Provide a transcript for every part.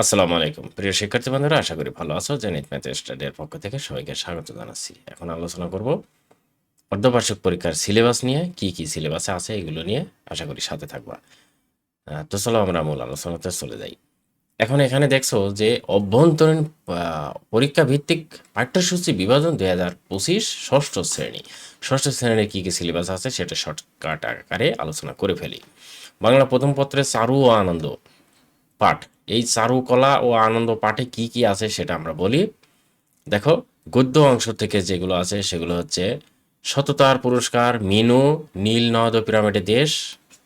আসসালামু আলাইকুম। প্রিয় শিক্ষার্থী বন্ধুরা, আশা করি ভালো আছো। জেনিত ম্যাথ স্টাডির পক্ষ থেকে সবাইকে স্বাগত জানাচ্ছি। এখন আলোচনা করব অর্ধবার্ষিক পরীক্ষার সিলেবাস নিয়ে, কি কি সিলেবাসে আছে এগুলো নিয়ে। আশা করি সাথে থাকবা। তো চলো আমরা মূল আলোচনাতে চলে যাই। এখন এখানে দেখছ যে অভ্যন্তরীণ পরীক্ষা ভিত্তিক পাঠ্যসূচি বিভাজন দুই হাজার পঁচিশ ষষ্ঠ শ্রেণি। ষষ্ঠ শ্রেণির কী কী সিলেবাস আছে সেটা শর্টকাট আকারে আলোচনা করে ফেলি। বাংলা প্রথম পত্রে চারু ও আনন্দ পাঠ। এই চারুকলা ও আনন্দ পাঠে কি কি আছে সেটা আমরা বলি। দেখো, গদ্য অংশ থেকে যেগুলো আছে সেগুলো হচ্ছে সততার পুরস্কার, মিনু, নীল নদ পিরামিডের দেশ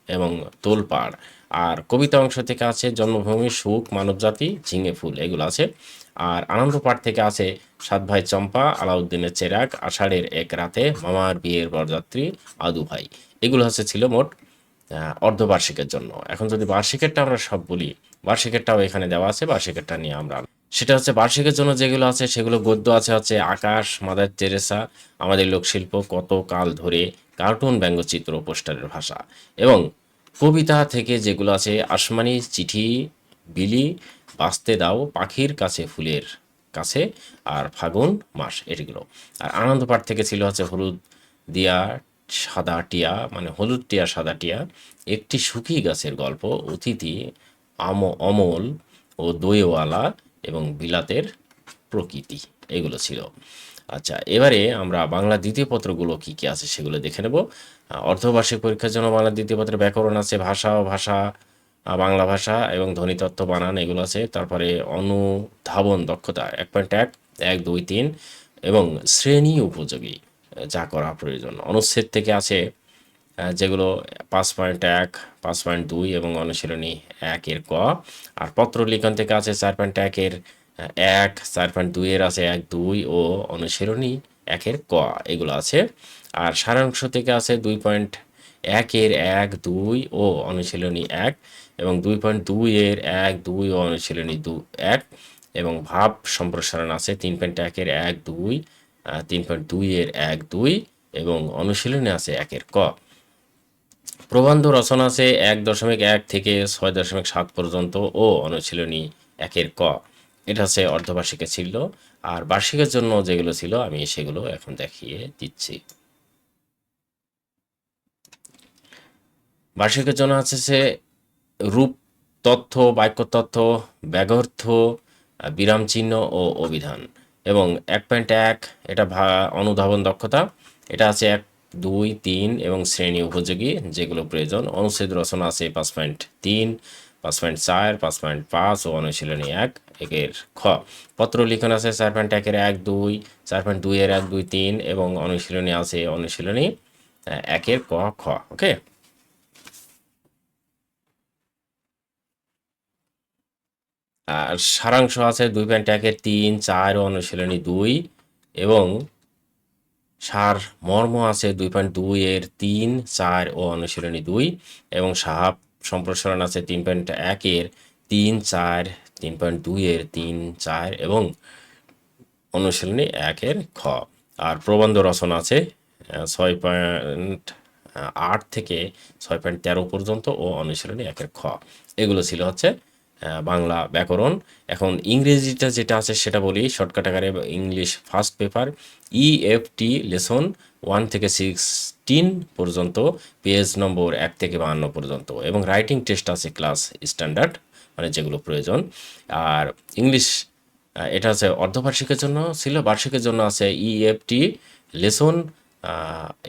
এবং তোলপাড়। আর কবিতা অংশ থেকে আছে জন্মভূমি, সুখ, মানবজাতি, ঝিঙে ফুল, এগুলো আছে। আর আনন্দ পাঠ থেকে আছে সাত ভাই চম্পা, আলাউদ্দিনের চেরাক আষাঢ়ের এক রাতে মামার বিয়ের বরযাত্রী, আদু ভাই। এগুলো হচ্ছে ছিল মোট অর্ধবার্ষিকের জন্য। এখন যদি বার্ষিকেরটা আমরা সব বলি, বার্ষিকেরটাও এখানে দেওয়া আছে, বার্ষিকেরটা নিয়ে আমরা সেটা হচ্ছে বার্ষিকের জন্য যেগুলো আছে, সেগুলো গদ্য আছে হচ্ছে আকাশ, মাদার টেরেসা, আমাদের লোকশিল্প কত কাল ধরে কার্টুন ব্যঙ্গচিত্র পোস্টারের ভাষা। এবং কবিতা থেকে যেগুলো আছে, আসমানি চিঠি, বিলি, বাঁচতে দাও পাখির কাছে ফুলের কাছে, আর ফাগুন মাস, এটিগুলো। আর আনন্দ পাঠ থেকে ছিল হচ্ছে হলুদ দিয়া সাদা টিয়া মানে হলুদ টিয়া, সাদা টিয়া, একটি সুখী গাছের গল্প, অতিথি আম, অমল ও দইওয়ালা এবং বিলাতের প্রকৃতি, এগুলো ছিল। আচ্ছা এবারে আমরা বাংলা দ্বিতীয় পত্রগুলো কী কী আছে সেগুলো দেখে নেব। অর্ধবার্ষিক পরীক্ষার জন্য বাংলা দ্বিতীয় পত্রে ব্যাকরণ আছে, ভাষা ও ভাষা বাংলা ভাষা এবং ধ্বনিতত্ত্ব, বানান, এগুলো আছে। তারপরে অনুধাবন দক্ষতা, এক পয়েন্ট এক এক, দুই, তিন এবং শ্রেণি উপযোগী। যা করা প্রয়োজন। অনুচ্ছেদ থেকে আছে যেগুলো পাঁচ পয়েন্ট এক, পাঁচ পয়েন্ট দুই এবং অনুশীলনী একের ক। আর পত্র লিখন থেকে আছে চার পয়েন্ট একের এক, চার পয়েন্ট দুইয়ের আছে এক, দুই ও অনুশীলনী একের ক, এগুলো আছে। আর সারাংশ থেকে আছে দুই পয়েন্ট একের এক, দুই ও অনুশীলনী এক এবং দুই পয়েন্ট দুই এর এক, দুই ও অনুশীলনী দু এক এবং ভাব সম্প্রসারণ আছে তিন পয়েন্ট একের এক, দুই তিন পয়েন্ট দুই এর এক, দুই, এবং অনুশীলনে আছে একের ক। প্রবন্ধ রচনা আছে এক দশমিক এক থেকে ছয় দশমিক সাত পর্যন্ত ও অনুশীলনী একের ক। এটা হচ্ছে অর্ধবার্ষিকে ছিল, আর বার্ষিকের জন্য যেগুলো ছিল, আমি সেগুলো এখন দেখিয়ে দিচ্ছি। বার্ষিকের জন্য আছে সে রূপ, তথ্য, বাক্য তথ্য ব্যাগর্থ বিরাম চিহ্ন ও অভিধান। এবং এক পয়েন্ট এক, এটা অনুধাবন দক্ষতা, এটা আছে এক, দুই, তিন এবং শ্রেণি উপযোগী, যেগুলো প্রয়োজন। অনুচ্ছেদ রচনা আছে পাঁচ পয়েন্ট তিন, পাঁচ পয়েন্ট চার, পাঁচ পয়েন্ট পাঁচ ও অনুশীলনী এক, একের খ। পত্র লিখন আছে চার পয়েন্ট একের এক, দুই, চার পয়েন্ট দুই এর এক, দুই, তিন এবং অনুশীলনী আছে অনুশীলনী, একের ক, খ ওকে আর সারাংশ আছে দুই পয়েন্ট একের তিন, চার ও অনুশীলনী দুই এবং সার মর্ম আছে দুই পয়েন্ট দুই এর তিন, চার ও অনুশীলনী দুই এবং সাহাব সম্প্রসারণ আছে তিন পয়েন্ট একের তিন, চার, তিন পয়েন্ট দুই এর তিন, চার এবং অনুশীলনী একের খ। আর প্রবন্ধ রচনা আছে ছয় পয়েন্ট আট থেকে ছয় পয়েন্ট তেরো পর্যন্ত ও অনুশীলনী একের খ। এগুলো ছিল হচ্ছে বাংলা ব্যাকরণ। এখন ইংরেজিটা যেটা আছে সেটা বলি শর্টকাট আকারে English first paper EFT lesson one থেকে সিক্সটিন পর্যন্ত পেজ নম্বর এক থেকে বাহান্ন পর্যন্ত এবং রাইটিং টেস্ট আছে ক্লাস স্ট্যান্ডার্ড মানে যেগুলো প্রয়োজন। আর ইংলিশ এটা আছে অর্ধবার্ষিকের জন্য, ছিল বার্ষিকের জন্য আছে ইএফটি লেসন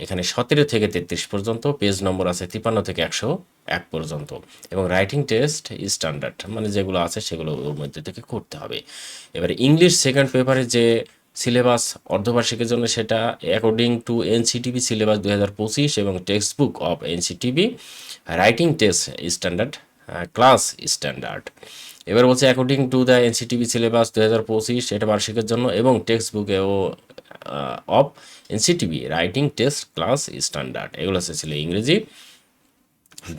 এখানে সতেরো থেকে তেত্রিশ পর্যন্ত, পেজ নম্বর আছে তিপ্পান্ন থেকে একশো এক পর্যন্ত। এবং রাইটিং টেস্ট স্ট্যান্ডার্ড মানে যেগুলো আছে সেগুলো ওর মধ্যে থেকে করতে হবে। এবারে ইংলিশ সেকেন্ড পেপারে যে সিলেবাস, অর্ধবার্ষিকের জন্য সেটা অ্যাকর্ডিং টু এনসিটিভি সিলেবাস দু হাজার পঁচিশ এবং text book of NCTB writing test standard class standard এবার বলছে according to the NCTB syllabus দু হাজার পঁচিশ, এটা বার্ষিকের জন্য এবং টেক্সট বুকে ও of NCTB writing test class standard এগুলো ছিল ইংরেজি।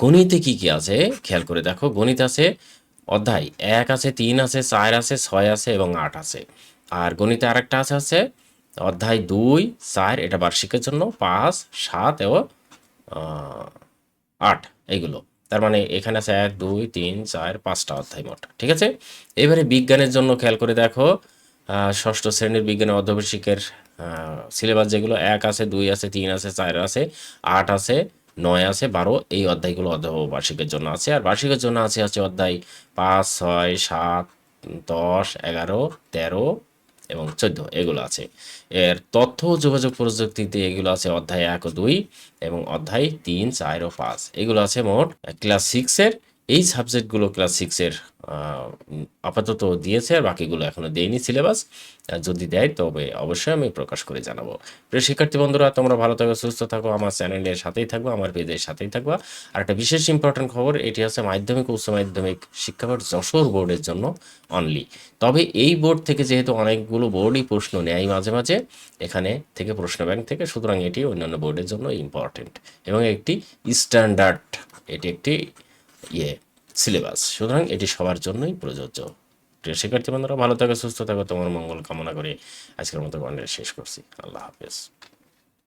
গণিতে কি কি আছে? খেয়াল করে দেখো, গণিত আছে, অধ্যায় এক আছে, তিন আছে, চার আছে, ছয় আছে এবং আট আছে। আর গণিতে আরেকটা আছে আছে অধ্যায় দুই, চার, এটা বার্ষিকের জন্য, পাঁচ, সাত এবং আট এইগুলো তার মানে এখানে আছে এক, দুই, তিন, চার, পাঁচটা অধ্যায় মোট, ঠিক আছে? এবারে বিজ্ঞানের জন্য খেয়াল করে দেখো ষষ্ঠ শ্রেণির বিজ্ঞানের অর্ধবার্ষিকের সিলেবাস যেগুলো, এক আছে, দুই আছে, তিন আছে, চার আছে, আট আছে, নয় আছে, বারো, এই অধ্যায়গুলো অর্ধবার্ষিকের জন্য আছে। আর বার্ষিকের জন্য আছে হচ্ছে অধ্যায় পাঁচ, ছয়, সাত, দশ, এগারো, তেরো এবং চোদ্দ, এগুলো আছে। এর তথ্য, যোগাযোগ প্রযুক্তিতে এগুলো আছে অধ্যায় এক ও দুই এবং অধ্যায় তিন, চার ও পাঁচ। এগুলো আছে মোট ক্লাস সিক্সের এই সাবজেক্টগুলো ক্লাস সিক্সের আপাতত দিয়েছে আর বাকিগুলো এখনও দেয়নি সিলেবাস যদি দেয়, তবে অবশ্যই আমি প্রকাশ করে জানাব। প্রিয় শিক্ষার্থী বন্ধুরা, তোমরা ভালো থাকো, সুস্থ থাকো, আমার চ্যানেলের সাথেই থাকব, আমার পেজের সাথেই থাকবা। আর একটা বিশেষ ইম্পর্টেন্ট খবর, এটি হচ্ছে মাধ্যমিক উচ্চ মাধ্যমিক শিক্ষা বোর্ড যশোর বোর্ডের জন্য অনলি তবে এই বোর্ড থেকে যেহেতু অনেকগুলো বোর্ডই প্রশ্ন নেয় মাঝে মাঝে, এখানে থেকে প্রশ্ন ব্যাংক থেকে, সুতরাং এটি অন্যান্য বোর্ডের জন্য ইম্পর্টেন্ট এবং একটি স্ট্যান্ডার্ড এটি একটি ইয়ে সিলেবাস সুতরাং এটি সবার জন্যই প্রযোজ্য। প্রিয় শিক্ষার্থী বন্ধুরা, ভালো থাকো, সুস্থ থাকো, তোমার মঙ্গল কামনা করে আজকের মতো কন্টেন্ট শেষ করছি। আল্লাহ হাফেজ।